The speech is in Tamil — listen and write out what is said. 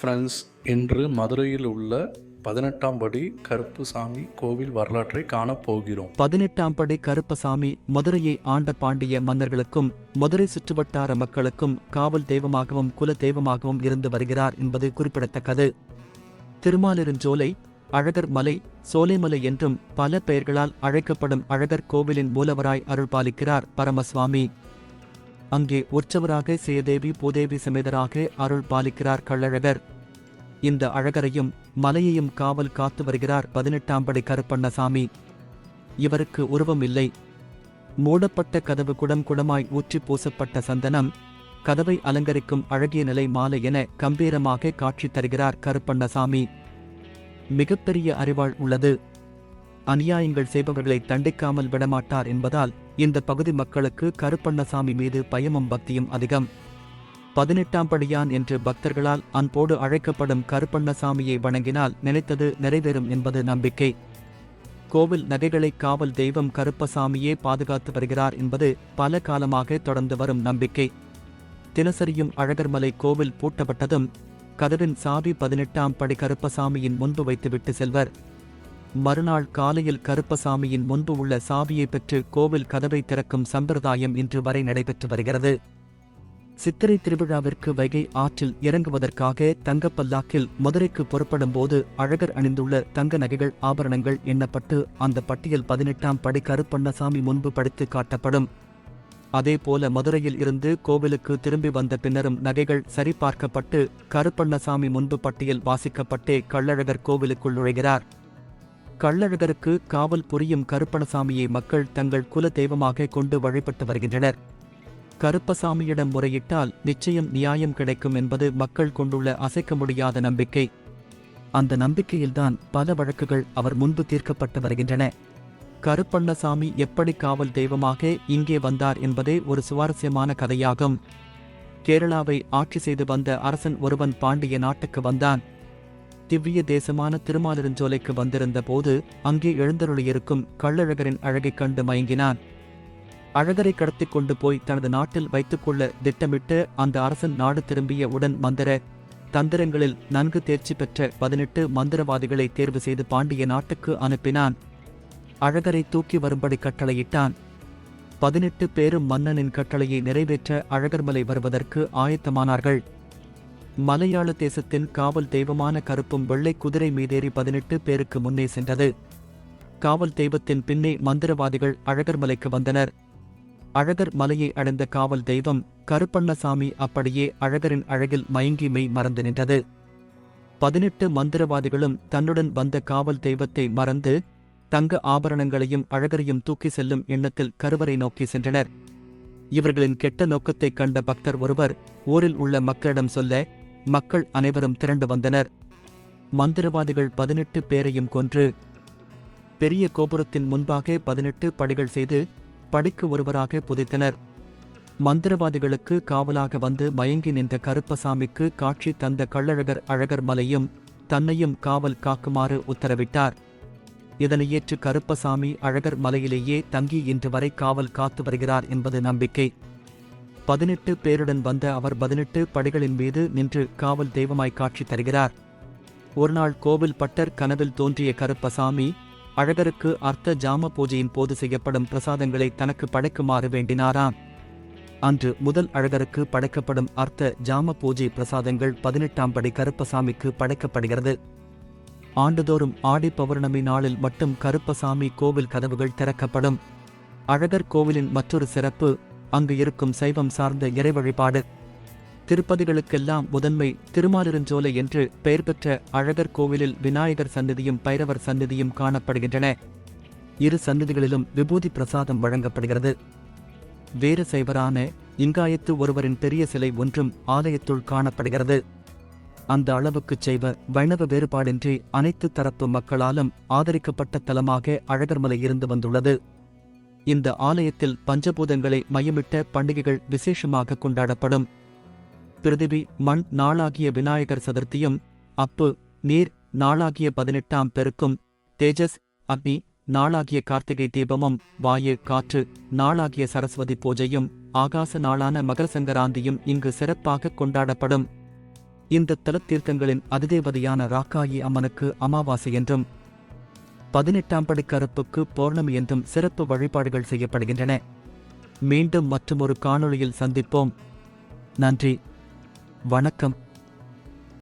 ஃப்ரெண்ட்ஸ் இன்று மதுரையில் உள்ள பதினெட்டாம் படி கருப்புசாமி கோவில் வரலாற்றை காணப்போகிறோம் பதினெட்டாம் படி கருப்பசாமி மதுரையை ஆண்ட பாண்டிய மன்னர்களுக்கும் மதுரை சுற்றுவட்டார மக்களுக்கும் காவல் தெய்வமாகவும் குல தெய்வமாகவும் இருந்து வருகிறார் என்பது குறிப்பிடத்தக்கது. திருமாலிருஞ்சோலை அழகர் மலை சோலைமலை என்றும் பல பெயர்களால் அழைக்கப்படும் அழகர் கோவிலின் மூலவராய் அருள்பாலிக்கிறார் பரமசுவாமி. அங்கே உற்சவராக சேதேவி பூதேவி சமேதராக அருள் பாலிக்கிறார் கள்ளழகர். இந்த அழகரையும் மலையையும் காவல் காத்து வருகிறார் பதினெட்டாம் படை கருப்பண்ணசாமி. இவருக்கு உருவம் இல்லை. மூடப்பட்ட கதவு குடம் குடமாய் ஊற்றி பூசப்பட்ட சந்தனம் கதவை அலங்கரிக்கும் அழகிய நிலை மாலை என கம்பீரமாக காட்சி தருகிறார் கருப்பண்ணசாமி. மிகப்பெரிய அறிவாள் உள்ளது. அநியாயங்கள் செய்பவர்களை தண்டிக்காமல் விடமாட்டார் என்பதால் இந்த பகுதி மக்களுக்கு கருப்பண்ணசாமி மீது பயமும் பக்தியும் அதிகம். பதினெட்டாம் படியான் என்று பக்தர்களால் அன்போடு அழைக்கப்படும் கருப்பண்ணசாமியை வணங்கினால் நினைத்தது நிறைவேறும் என்பது நம்பிக்கை. கோவில் நகைகளை காவல் தெய்வம் கருப்பசாமியே பாதுகாத்து வருகிறார் என்பது பல காலமாக தொடர்ந்து வரும் நம்பிக்கை. தினசரியும் அழகர்மலை கோவில் பூட்டப்பட்டதும் கதவின் சாவி பதினெட்டாம் படி கருப்பசாமியின் முன்பு வைத்துவிட்டு செல்வர். மறுநாள் காலையில் கருப்பசாமியின் முன்பு உள்ள சாவியை பெற்று கோவில் கதவை திறக்கும் சம்பிரதாயம் இன்று வரை நடைபெற்று வருகிறது. சித்திரை திருவிழாவிற்கு வைகை ஆற்றில் இறங்குவதற்காக தங்கப்பல்லாக்கில் மதுரைக்கு புறப்படும் போது அழகர் அணிந்துள்ள தங்க நகைகள் ஆபரணங்கள் எண்ணப்பட்டு அந்த பட்டியல் பதினெட்டாம் படி கருப்பண்ணசாமி முன்பு படித்து காட்டப்படும். அதேபோல மதுரையில் இருந்து கோவிலுக்கு திரும்பி வந்த பின்னரும் நகைகள் சரிபார்க்கப்பட்டு கருப்பண்ணசாமி முன்பு பட்டியல் வாசிக்கப்பட்டே கள்ளழகர் கோவிலுக்குள் நுழைகிறார். கள்ளழகருக்கு காவல் புரியும் கருப்பணசாமியை மக்கள் தங்கள் குல தெய்வமாக கொண்டு வழிபட்டு வருகின்றனர். கருப்பசாமியிடம் முறையிட்டால் நிச்சயம் நியாயம் கிடைக்கும் என்பது மக்கள் கொண்டுள்ள அசைக்க முடியாத நம்பிக்கை. அந்த நம்பிக்கையில்தான் பல வழக்குகள் அவர் முன்பு தீர்க்கப்பட்டு வருகின்றன. கருப்பண்ணசாமி எப்படி காவல் தெய்வமாக இங்கே வந்தார் என்பதே ஒரு சுவாரஸ்யமான கதையாகும். கேரளாவை ஆட்சி செய்து வந்த அரசன் ஒருவன் பாண்டிய நாட்டுக்கு வந்தான். திவ்ய தேசமான திருமாலிருஞ்சோலைக்கு வந்திருந்த போது அங்கே எழுந்தருளியிருக்கும் கள்ளழகரின் அழகைக் கண்டு மயங்கினான். அழகரை கடத்திக் கொண்டு போய் தனது நாட்டில் வைத்துக்கொள்ள திட்டமிட்டு அந்த அரசன் நாடு திரும்பிய உடன் மந்திர தந்திரங்களில் நன்கு தேர்ச்சி பெற்ற பதினெட்டு மந்திரவாதிகளை தேர்வு செய்து பாண்டிய நாட்டுக்கு அனுப்பினான். அழகரை தூக்கி வரும்படி கட்டளையிட்டான். பதினெட்டு பேரும் மன்னனின் கட்டளையை நிறைவேற்ற அழகர்மலை வருவதற்கு ஆயத்தமானார்கள். மலையாள தேசத்தின் காவல் தெய்வமான கருப்பும் வெள்ளை குதிரை மீதேறி பதினெட்டு பேருக்கு முன்னே சென்றது. காவல் தெய்வத்தின் பின்னே மந்திரவாதிகள் அழகர் மலைக்கு வந்தனர். அழகர் மலையை அடைந்த காவல் தெய்வம் கருப்பண்ணசாமி அப்படியே அழகரின் அழகில் மயங்கி மெய் மறந்து நின்றது. பதினெட்டு மந்திரவாதிகளும் தன்னுடன் வந்த காவல் தெய்வத்தை மறந்து தங்க ஆபரணங்களையும் அழகரையும் தூக்கி செல்லும் எண்ணத்தில் கருவறை நோக்கி சென்றனர். இவர்களின் கெட்ட நோக்கத்தைக் கண்ட பக்தர் ஒருவர் ஊரில் உள்ள மக்களிடம் சொல்ல மக்கள் அனைவரும் திரண்டு வந்தனர். மந்திரவாதிகள் பதினெட்டு பேரையும் கொன்று பெரிய கோபுரத்தின் முன்பாக பதினெட்டு படிகள் செய்து படிக்கு ஒருவராக புதைத்தனர். மந்திரவாதிகளுக்கு காவலாக வந்து மயங்கி நின்ற கருப்பசாமிக்கு காட்சி தந்த கள்ளழகர் அழகர் மலையும் தன்னையும் காவல் காக்குமாறு உத்தரவிட்டார். இதனை ஏற்று கருப்பசாமி அழகர் மலையிலேயே தங்கி இன்று வரை காவல் காத்து வருகிறார் என்பது நம்பிக்கை. பதினெட்டு பேருடன் வந்த அவர் பதினெட்டு படிகளின் மீது நின்று காவல் தெய்வமாய் காட்சி தருகிறார். ஒருநாள் கோவில் பட்டர் கனவில் தோன்றிய கருப்பசாமி அழகருக்கு அர்த்த ஜாம பூஜையின் போது செய்யப்படும் பிரசாதங்களை தனக்கு படைக்குமாறு வேண்டினாராம். அன்று முதல் அழகருக்கு படைக்கப்படும் அர்த்த ஜாம பூஜை பிரசாதங்கள் பதினெட்டாம் படி கருப்பசாமிக்கு படைக்கப்படுகிறது. ஆண்டுதோறும் ஆடி பௌர்ணமி நாளில் மட்டும் கருப்பசாமி கோவில் கதவுகள் திறக்கப்படும். அழகர் கோவிலின் மற்றொரு சிறப்பு அங்கு இருக்கும் சைவம் சார்ந்த இறை வழிபாடு திருப்பதிகளுக்கெல்லாம் முதன்மை திருமாலிருஞ்சோலை என்று பெயர் பெற்ற அழகர் கோவிலில் விநாயகர் சந்நிதியும் பைரவர் சந்நிதியும் காணப்படுகின்றன. இரு சந்நிதிகளிலும் விபூதி பிரசாதம் வழங்கப்படுகிறது. வேறு சைவரான இங்காயத்து ஒருவரின் பெரிய சிலை ஒன்றும் ஆலயத்துள் காணப்படுகிறது. அந்த அளவுக்கு செய்வ வைணவ வேறுபாடின்றி அனைத்து தரப்பு மக்களாலும் ஆதரிக்கப்பட்ட தலமாக அழகர்மலை இருந்து வந்துள்ளது. இந்த ஆலயத்தில் பஞ்சபூதங்களை மையமிட்ட பண்டிகைகள் விசேஷமாக கொண்டாடப்படும். பிருதிவி மண் நாளாகிய விநாயகர் சதுர்த்தியும் அப்பு நீர் நாளாகிய பதினெட்டாம் பெருக்கும் தேஜஸ் அக்னி நாளாகிய கார்த்திகை தீபமும் வாயு காற்று நாளாகிய சரஸ்வதி பூஜையும் ஆகாச நாளான மகர சங்கராந்தியும் இங்கு சிறப்பாக கொண்டாடப்படும். இந்த தலத்தீர்த்தங்களின் அதிதேவதையான ராக்காயி அம்மனுக்கு அமாவாசை என்றும் பதினெட்டாம் படி கருப்புக்கு பௌர்ணமி என்றும் சிறப்பு வழிபாடுகள் செய்யப்படுகின்றன. மீண்டும் மற்றொரு காணொளியில் சந்திப்போம். நன்றி. வணக்கம்.